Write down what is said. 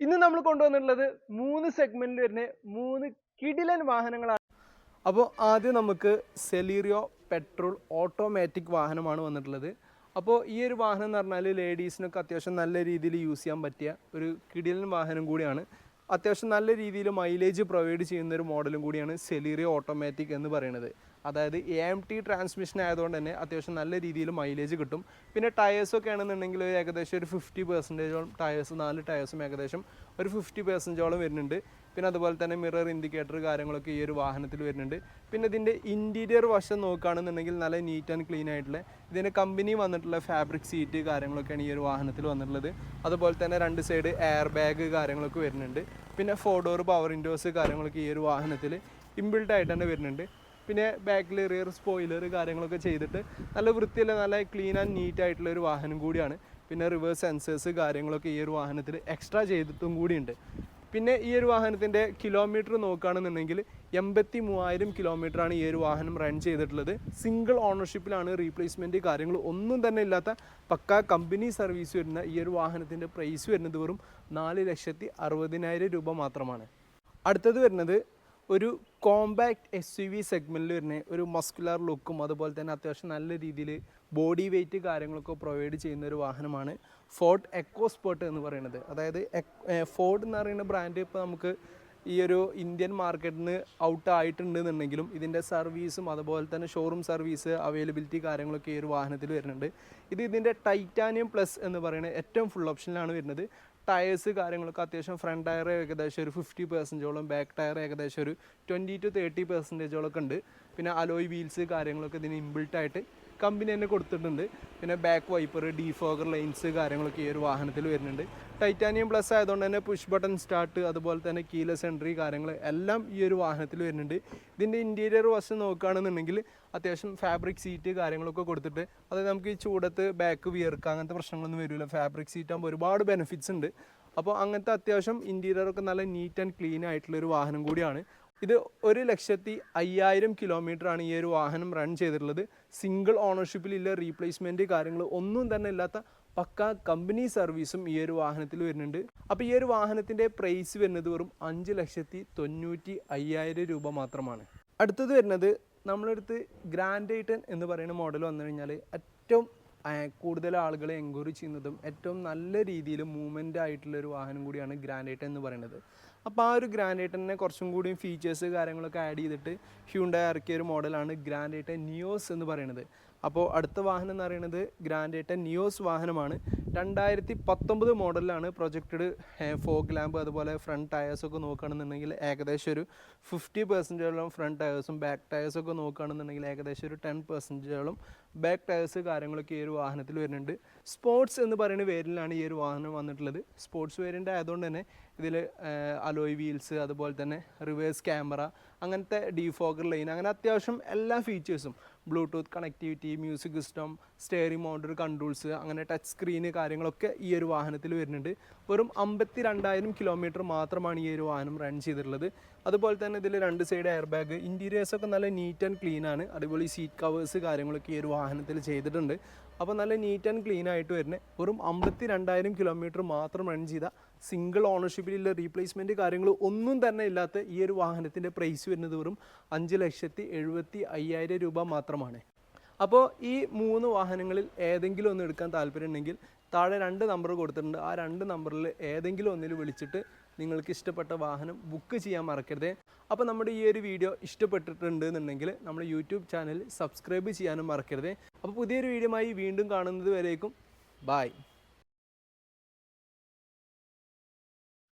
ഇന്ന് നമ്മൾ കൊണ്ടുവന്നിട്ടുള്ളത് മൂന്ന് സെഗ്മെന്റിൽ വരുന്ന മൂന്ന് കിടിലൻ വാഹനങ്ങളാണ്. അപ്പോൾ ആദ്യം നമുക്ക് സെലീറിയോ പെട്രോൾ ഓട്ടോമാറ്റിക് വാഹനമാണ് വന്നിട്ടുള്ളത്. അപ്പോൾ ഈ ഒരു വാഹനം എന്ന് പറഞ്ഞാൽ ലേഡീസിനൊക്കെ അത്യാവശ്യം നല്ല രീതിയിൽ യൂസ് ചെയ്യാൻ പറ്റിയ ഒരു കിടിലൻ വാഹനം കൂടിയാണ്. അത്യാവശ്യം നല്ല രീതിയിൽ മൈലേജ് പ്രൊവൈഡ് ചെയ്യുന്ന ഒരു മോഡലും കൂടിയാണ് സെലീറിയോ ഓട്ടോമാറ്റിക് എന്ന് പറയുന്നത്. അതായത് എ എം ടി ട്രാൻസ്മിഷൻ ആയതുകൊണ്ട് തന്നെ അത്യാവശ്യം നല്ല രീതിയിൽ മൈലേജ് കിട്ടും. പിന്നെ ടയേഴ്സൊക്കെ ആണെന്നുണ്ടെങ്കിൽ ഏകദേശം ഒരു ഫിഫ്റ്റി പെർസെന്റേജോളം ടയേഴ്സ് നാല് ടയേഴ്സും ഏകദേശം ഒരു ഫിഫ്റ്റി പെർസെന്റേജോളം വരുന്നുണ്ട്. പിന്നെ അതുപോലെ തന്നെ മിറർ ഇൻഡിക്കേറ്റർ കാര്യങ്ങളൊക്കെ ഈ ഒരു വാഹനത്തിൽ വരുന്നുണ്ട്. പിന്നെ ഇതിന്റെ ഇന്റീരിയർ വശം നോക്കുകയാണെന്നുണ്ടെങ്കിൽ നല്ല നീറ്റ് ആൻഡ് ക്ലീൻ ആയിട്ടുള്ള ഇതിന്റെ കമ്പനി വന്നിട്ടുള്ള ഫാബ്രിക് സീറ്റ് കാര്യങ്ങളൊക്കെയാണ് ഈ ഒരു വാഹനത്തിൽ വന്നിട്ടുള്ളത്. അതുപോലെ തന്നെ രണ്ട് സൈഡ് എയർ ബാഗ് കാര്യങ്ങളൊക്കെ വരുന്നുണ്ട്. പിന്നെ ഫോർ ഡോർ പവർ വിൻഡോസ് കാര്യങ്ങളൊക്കെ ഈ ഒരു വാഹനത്തിൽ ഇൻബിൽട്ട് ആയിട്ട് തന്നെ വരുന്നുണ്ട്. പിന്നെ ബാക്കിൽ റിയർ സ്പോയിലർ കാര്യങ്ങളൊക്കെ ചെയ്തിട്ട് നല്ല വൃത്തിയുള്ള നല്ല ക്ലീൻ ആൻഡ് നീറ്റ് ആയിട്ടുള്ള ഒരു വാഹനം കൂടിയാണ്. പിന്നെ റിവേഴ്സ് സെൻസേഴ്സ് കാര്യങ്ങളൊക്കെ ഈ ഒരു വാഹനത്തിൽ എക്സ്ട്രാ ചെയ്തിട്ടും കൂടിയുണ്ട്. പിന്നെ ഈ ഒരു വാഹനത്തിന്റെ കിലോമീറ്റർ നോക്കുകയാണെന്നുണ്ടെങ്കിൽ എൺപത്തി മൂവായിരം കിലോമീറ്ററാണ് ഈ ഒരു വാഹനം റൺ ചെയ്തിട്ടുള്ളത്. സിംഗിൾ ഓണർഷിപ്പിലാണ് റീപ്ലേസ്മെന്റ് കാര്യങ്ങൾ ഒന്നും തന്നെ ഇല്ലാത്ത പക്ക കമ്പനി സർവീസ് വരുന്ന ഈ ഒരു വാഹനത്തിന്റെ പ്രൈസ് വരുന്നത് വെറും നാല് ലക്ഷത്തി അറുപതിനായിരം രൂപ മാത്രമാണ്. അടുത്തത് വരുന്നത് ഒരു കോമ്പാക്ട് എസ് യു വി സെഗ്മെന്റിൽ വരുന്ന ഒരു മസ്കുലാർ ലുക്കും അതുപോലെ തന്നെ അത്യാവശ്യം നല്ല രീതിയിൽ ബോഡി വെയ്റ്റ് കാര്യങ്ങളൊക്കെ പ്രൊവൈഡ് ചെയ്യുന്ന ഒരു വാഹനമാണ് ഫോർഡ് എക്കോ സ്പോർട്ട് എന്ന് പറയുന്നത്. അതായത് ഫോർഡ് എന്ന് പറയുന്ന ബ്രാൻഡ് ഇപ്പോൾ നമുക്ക് ഈ ഒരു ഇന്ത്യൻ മാർക്കറ്റിൽ നിന്ന് ഔട്ട് ആയിട്ടുണ്ടെന്നുണ്ടെങ്കിലും ഇതിന്റെ സർവീസും അതുപോലെ തന്നെ ഷോറൂം സർവീസ് അവൈലബിലിറ്റി കാര്യങ്ങളൊക്കെ ഈ ഒരു വാഹനത്തിൽ വരുന്നുണ്ട്. ഇത് ഇതിന്റെ ടൈറ്റാനിയം പ്ലസ് എന്ന് പറയുന്ന ഏറ്റവും ഫുൾ ഓപ്ഷനിലാണ് വരുന്നത്. ടയേഴ്സ് കാര്യങ്ങളൊക്കെ അത്യാവശ്യം ഫ്രണ്ട് ടയർ ഏകദേശം ഒരു ഫിഫ്റ്റി പെർസെന്റോളം ബാക്ക് ടയർ ഏകദേശം ഒരു ട്വന്റി ടു തേർട്ടി പെർസെന്റേജോളൊക്കെ ഉണ്ട്. പിന്നെ അലോയ് വീൽസ് കാര്യങ്ങളൊക്കെ ഇതിന് ഇൻബിൽട്ട് ആയിട്ട് കമ്പനി തന്നെ കൊടുത്തിട്ടുണ്ട്. പിന്നെ ബാക്ക് വൈപ്പർ ഡീഫോഗർ ലൈൻസ് കാര്യങ്ങളൊക്കെ ഈ ഒരു വാഹനത്തിൽ വരുന്നുണ്ട്. ടൈറ്റാനിയം പ്ലസ് ആയതുകൊണ്ട് തന്നെ പുഷ് ബട്ടൺ സ്റ്റാർട്ട് അതുപോലെ തന്നെ കീലസ് എൻട്രി കാര്യങ്ങൾ എല്ലാം ഈ ഒരു വാഹനത്തിൽ വരുന്നുണ്ട്. ഇതിന്റെ ഇന്റീരിയർ വശം നോക്കുകയാണെന്നുണ്ടെങ്കിൽ അത്യാവശ്യം ഫാബ്രിക് സീറ്റ് കാര്യങ്ങളൊക്കെ കൊടുത്തിട്ട് അതായത് നമുക്ക് ഈ ചൂടത്ത് ബാക്ക് വിയർക്കുക അങ്ങനത്തെ പ്രശ്നങ്ങളൊന്നും വരില്ല. ഫാബ്രിക് സീറ്റ് ആകുമ്പോൾ ഒരുപാട് ബെനിഫിറ്റ്സ് ഉണ്ട്. അപ്പോൾ അങ്ങനത്തെ അത്യാവശ്യം ഇന്റീരിയറൊക്കെ നല്ല നീറ്റ് ആൻഡ് ക്ലീൻ ആയിട്ടുള്ള ഒരു വാഹനം കൂടിയാണ്. ഇത് ഒരു ലക്ഷത്തി അയ്യായിരം കിലോമീറ്റർ ആണ് ഈ ഒരു വാഹനം റൺ ചെയ്തിട്ടുള്ളത്. സിംഗിൾ ഓണർഷിപ്പിലില്ല റീപ്ലേസ്മെന്റ് കാര്യങ്ങൾ ഒന്നും തന്നെ ഇല്ലാത്ത പക്ക കമ്പനി സർവീസും ഈ ഒരു വാഹനത്തിൽ വരുന്നുണ്ട്. അപ്പോൾ ഈ ഒരു വാഹനത്തിന്റെ പ്രൈസ് വരുന്നത് വെറും അഞ്ച് ലക്ഷത്തി തൊണ്ണൂറ്റി അയ്യായിരം രൂപ മാത്രമാണ്. അടുത്തത് വരുന്നത് നമ്മളടുത്ത് ഗ്രാൻഡ് ഐറ്റൻ എന്ന് പറയുന്ന മോഡൽ വന്നു കഴിഞ്ഞാൽ ഏറ്റവും കൂടുതൽ ആളുകളെ എൻക്വയറി ചെയ്യുന്നതും ഏറ്റവും നല്ല രീതിയിൽ മൂവ്മെന്റ് ആയിട്ടുള്ള ഒരു വാഹനം കൂടിയാണ് ഗ്രാൻഡ് എന്ന് പറയുന്നത്. അപ്പോൾ ആ ഒരു ഗ്രാൻഡ് ഐറ്റനെ കുറച്ചും കൂടി ഫീച്ചേഴ്സ് കാര്യങ്ങളൊക്കെ ആഡ് ചെയ്തിട്ട് ഹ്യൂണ്ടായി ഇറക്കിയ ഒരു മോഡലാണ് ഗ്രാൻഡ് ഐറ്റൻ നിയോസ് എന്ന് പറയുന്നത്. അപ്പോൾ അടുത്ത വാഹനം എന്ന് പറയുന്നത് ഗ്രാൻഡേറ്റ നിയോസ് വാഹനമാണ്. രണ്ടായിരത്തി പത്തൊമ്പത് മോഡലിലാണ് പ്രൊജക്റ്റഡ് ഫോഗ് ലാമ്പ് അതുപോലെ ഫ്രണ്ട് ടയേഴ്സൊക്കെ നോക്കുകയാണെന്നുണ്ടെങ്കിൽ ഏകദേശം ഒരു ഫിഫ്റ്റി പെർസെന്റേജോളം ഫ്രണ്ട് ടയേഴ്സും ബാക്ക് ടയേഴ്സൊക്കെ നോക്കുകയാണെന്നുണ്ടെങ്കിൽ ഏകദേശം ഒരു ടെൻ പെർസെന്റേജോളം ബാക്ക് ടയേഴ്സ് കാര്യങ്ങളൊക്കെ ഈ ഒരു വാഹനത്തിൽ വരുന്നുണ്ട്. സ്പോർട്സ് എന്ന് പറയുന്ന വേരിലാണ് ഈ ഒരു വാഹനം വന്നിട്ടുള്ളത്. സ്പോർട്സ് വേരിയന്റ് ആയതുകൊണ്ട് തന്നെ ഇതിൽ അലോയ് വീൽസ് അതുപോലെ തന്നെ റിവേഴ്സ് ക്യാമറ അങ്ങനത്തെ ഡീഫോഗർ ലൈൻ അങ്ങനെ അത്യാവശ്യം എല്ലാ ഫീച്ചേഴ്സും bluetooth connectivity music system steering mounted controls അങ്ങനെ ടച്ച് സ്ക്രീന് കാര്യങ്ങളൊക്കെ ഈ ഒരു വാഹനത്തിൽ വരുന്നുണ്ട്. വെറും അമ്പത്തി രണ്ടായിരം കിലോമീറ്റർ മാത്രമാണ് ഈ ഒരു വാഹനം റൺ ചെയ്തിട്ടുള്ളത്. അതുപോലെ തന്നെ ഇതിൽ രണ്ട് സൈഡ് എയർ ബാഗ് ഇന്റീരിയേഴ്സൊക്കെ നല്ല നീറ്റ് ആൻഡ് ക്ലീൻ ആണ്. ഈ സീറ്റ് കവേഴ്സ് കാര്യങ്ങളൊക്കെ ഈ ഒരു വാഹനത്തിൽ ചെയ്തിട്ടുണ്ട്. അപ്പോൾ നല്ല നീറ്റ് ആൻഡ് ക്ലീൻ ആയിട്ട് വരുന്നത് വെറും അമ്പത്തി രണ്ടായിരം കിലോമീറ്റർ മാത്രം റൺ ചെയ്ത സിംഗിൾ ഓണർഷിപ്പിലുള്ള റീപ്ലേസ്മെന്റ് കാര്യങ്ങൾ ഒന്നും തന്നെ ഇല്ലാത്ത ഈ ഒരു വാഹനത്തിന്റെ പ്രൈസ് വരുന്നത് വെറും അഞ്ച് ലക്ഷത്തി എഴുപത്തി അയ്യായിരം രൂപ മാത്രമാണ്. അപ്പോൾ ഈ മൂന്ന് വാഹനങ്ങളിൽ ഏതെങ്കിലും ഒന്ന് എടുക്കാൻ താല്പര്യമുണ്ടെങ്കിൽ താഴെ രണ്ട് നമ്പർ കൊടുത്തിട്ടുണ്ട്. ആ രണ്ട് നമ്പറിൽ ഏതെങ്കിലും ഒന്നിൽ വിളിച്ചിട്ട് നിങ്ങൾക്ക് ഇഷ്ടപ്പെട്ട വാഹനം ബുക്ക് ചെയ്യാൻ മറക്കരുത്. അപ്പോൾ നമ്മുടെ ഈ ഒരു വീഡിയോ ഇഷ്ടപ്പെട്ടിട്ടുണ്ട് എന്നുണ്ടെങ്കിൽ നമ്മുടെ യൂട്യൂബ് ചാനൽ സബ്സ്ക്രൈബ് ചെയ്യാനും മറക്കരുത്. അപ്പോൾ പുതിയൊരു വീഡിയോമായി വീണ്ടും കാണുന്നത് വരേക്കും. ബായ്